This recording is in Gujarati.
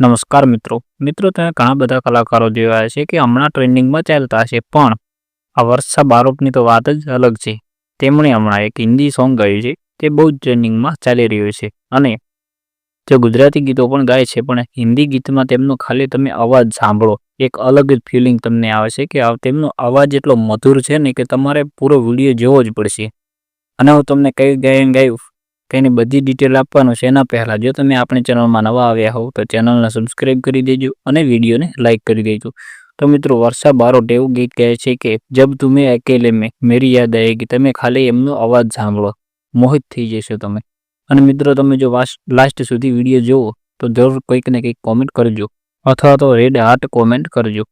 નમસ્કાર મિત્રો. મિત્રો તમે ઘણા બધા કલાકારો જોયા છે કે હમણાં ટ્રેન્ડિંગમાં ચાલતા છે પણ આ વર્ષા બારોટની તો વાત જ અલગ છે. તેમણે હમણાં એક હિન્દી સોંગ ગાયું છે, તે બહુ જ ટ્રેન્ડિંગમાં ચાલી રહ્યું છે. અને જે ગુજરાતી ગીતો પણ ગાય છે, પણ હિન્દી ગીતમાં તેમનો ખાલી તમે અવાજ સાંભળો. એક અલગ જ ફિલિંગ તમને આવે છે કે તેમનો અવાજ એટલો મધુર છે ને કે તમારે પૂરો વીડિયો જોવો જ પડશે. અને હું તમને કઈ ગાયન ગાયું કંઈની બધી ડિટેલ આપવાનું છે એના પહેલાં. જો તમે આપણી ચેનલમાં નવા આવ્યા હોવ, તો ચેનલને સબસ્ક્રાઈબ કરી દેજો અને વિડીયોને લાઇક કરી દેજો. તો મિત્રો, વર્ષા બારોટ એવું ગીત કહે છે કે, જબ તુમે અકેલે મેં, મેરી યાદ આવેગી તમે ખાલી એમનો અવાજ સાંભળો, મોહિત થઈ જશો તમે. અને મિત્રો, તમે જો લાસ્ટ સુધી વીડિયો જુઓ તો જરૂર કંઈક ને કંઈક કોમેન્ટ કરજો. અથવા તો રેડ હાર્ટ કોમેન્ટ કરજો.